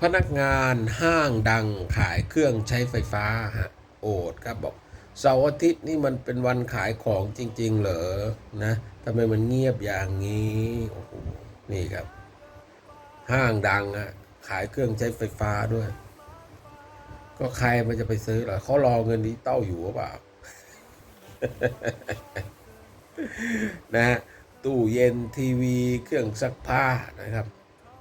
พนักงานห้างดังขายเครื่องใช้ไฟฟ้าฮะโอดครับบอกเสาร์อาทิตย์นี่มันเป็นวันขายของจริง ๆ เหรอนะทำไมมันเงียบอย่างนี้โอ้โหนี่ครับ ห้างดังอะขายเครื่องใช้ไฟฟ้าด้วย ก็ใครมันจะไปซื้อล่ะเขารอเงินดิจิตอลอยู่หรือเปล่านะฮะตู้เย็นทีวีเครื่องซักผ้านะครับ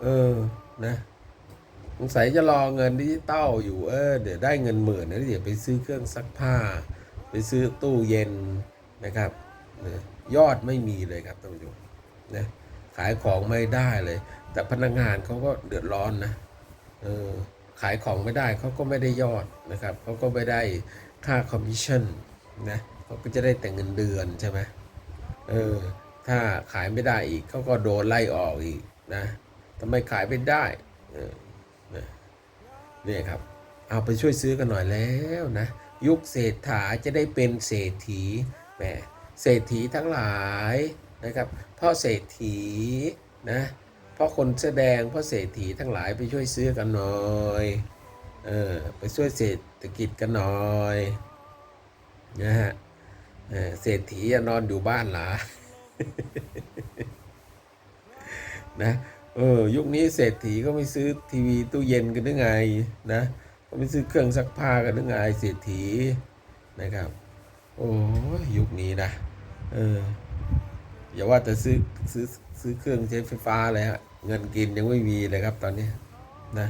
เออนะ สงสัยจะรอเงินดิจิตอลอยู่เออเดี๋ยวได้เงินหมื่นนะเดี๋ยวไปซื้อเครื่องซักผ้า ไปซื้อตู้เย็นนะครับนะยอดไม่มีเลยครับท่านผู้ชมนะขายของไม่ได้เลย แต่พนักงานเขาก็เดือดร้อนนะเออขายของไม่ได้เขาก็ไม่ได้ยอดนะครับเขาก็ไม่ได้ค่าคอมมิชชั่นนะเขาก็จะได้แต่เงินเดือนใช่ไหมเออถ้าขายไม่ได้อีกเขาก็โดนไล่ออกอีกนะทำไมขายไม่ได้เออ นี่ยครับ เอาไปช่วยซื้อกันหน่อยแล้วนะ ยุคเศรษฐาจะได้เป็นเศรษฐีแหมเศรษฐีทั้งหลายนะครับพ่อเศรษฐีนะพ่อคนแสดงพ่อเศรษฐีทั้งหลายไปช่วยซื้อกันหน่อยเออไปช่วยเศรษฐกิจกันหน่อยนะฮะเศรษฐีอะนอนอยู่บ้านหลานะ เออ ยุคนี้เศรษฐีก็ไม่ซื้อทีวีตู้เย็นกันหรือไงนะก็ไม่ซื้อเครื่องซักผ้ากันหรือไงเศรษฐีนะครับ โอ้ยุคนี้นะเอออย่าว่าแต่ซื้อซื้อซื้อเครื่องใช้ไฟฟ้าเลยฮะเงินกินยังไม่มีเลยครับตอนนี้นะ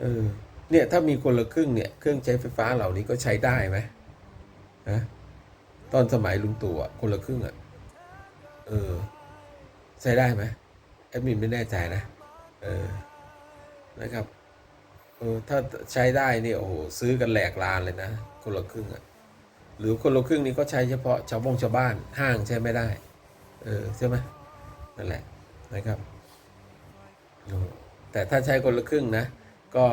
เออเนี่ยถ้ามีคนละครึ่งเนี่ยเครื่องใช้ไฟฟ้าเหล่านี้ก็ใช้ได้ไหมนะตอนสมัยลุงตู่อะคนละครึ่งอะเออ ใช้ได้ไหม แอดมินไม่แน่ใจนะเออนะครับเออถ้าใช้ได้นี่โอ้โหซื้อกันแหลกลานเลยนะ คนละครึ่งอะหรือคนละครึ่งนี้ก็ใช้เฉพาะชาวบงชาวบ้านห้างใช้ไม่ได้ เออใช่ไหมนั่นแหละนะครับแต่ถ้าใช้คนละครึ่งนะ ก็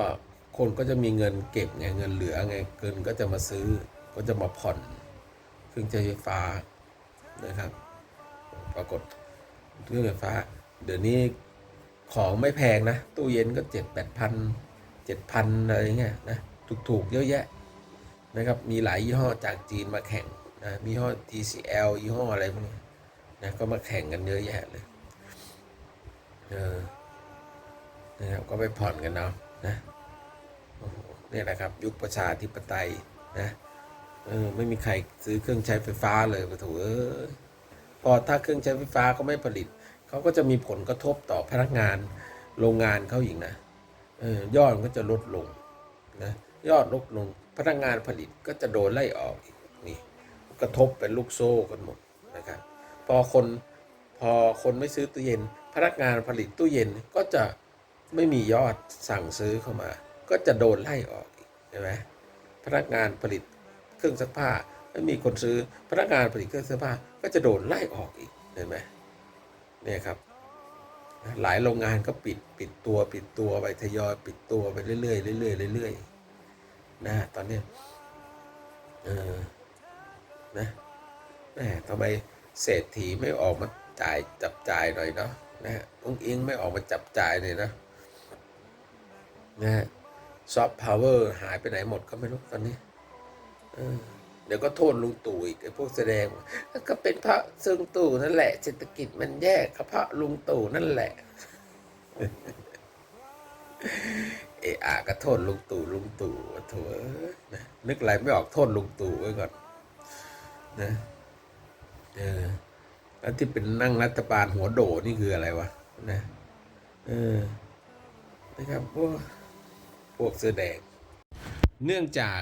คนก็จะมีเงินเก็บไงเงินเหลือไงเงินก็จะมาซื้อก็จะมาผ่อนเครื่องใช้ไฟฟ้านะครับ ปรากฏเครื่องไฟฟ้า เดี๋ยวนี้ของไม่แพงนะ ตู้เย็นก็เจ็ดแปดพันเจ็ดพันอะไรเงี้ยนะถูกๆเยอะแยะนะครับมีหลายยี่ห้อจากจีนมาแข่งนะมียี่ห้อ TCL ยี่ห้ออะไรพวกนี้นะก็มาแข่งกันเยอะแยะเลยเออนะครับก็ไปผ่อนกันเอานะโอ้โหเนี่ยแหละครับยุคประชาธิปไตยนะเออไม่มีใครซื้อเครื่องใช้ไฟฟ้าเลยปะถูเออพอถ้าเครื่องใช้ไฟฟ้าเขาไม่ผลิต เขาก็จะมีผลกระทบต่อพนักงานโรงงานเขาอีกนะเออยอดมันก็จะลดลงนะยอดลดลงพนักงานผลิตก็จะโดนไล่ออกอีกนี่กระทบเป็นลูกโซ่กันหมดนะครับพอคนพอคนไม่ซื้อตู้เย็น พนักงานผลิตตู้เย็นก็จะไม่มียอดสั่งซื้อเข้ามา ก็จะโดนไล่ออกอีกใช่ไหมพนักงานผลิตเครื่องซักผ้าไม่มีคนซื้อพนักงานผลิตเครื่องซักผ้าก็จะโดนไล่ออกอีกเห็นไหม เนี่ยครับ หลายโรงงานก็ปิดปิดตัวปิดตัวไปทยอยปิดตัวไปเรื่อยๆเรื่อยๆเรื่อยๆนะตอนเนี้ยเออนะแหมทำไมเศรษฐีไม่ออกมาจ่ายจับจ่ายหน่อยเนาะนะฮะองอิงไม่ออกมาจับจ่ายเลยนะนะฮะซอฟต์พาวเวอร์หายไปไหนหมดก็ไม่รู้ตอนนี้เออ เดี๋ยวก็โทษลุงตู่อีกไอ้พวกแสดงก็เป็นพระซึ่งตู่นั่นแหละ เศรษฐกิจมันแย่ก็เพราะลุงตู่นั่นแหละเอออาก็โทษลุงตู่ลุงตู่โถั่วนะนึกอะไรไม่ออกโทษลุงตู่ไว้ก่อนนะเออแล้วที่เป็นนั่งรัฐบาลหัวโดนี่คืออะไรวะนะเออนะครับพวกพวกเสื้อแดง เนื่องจาก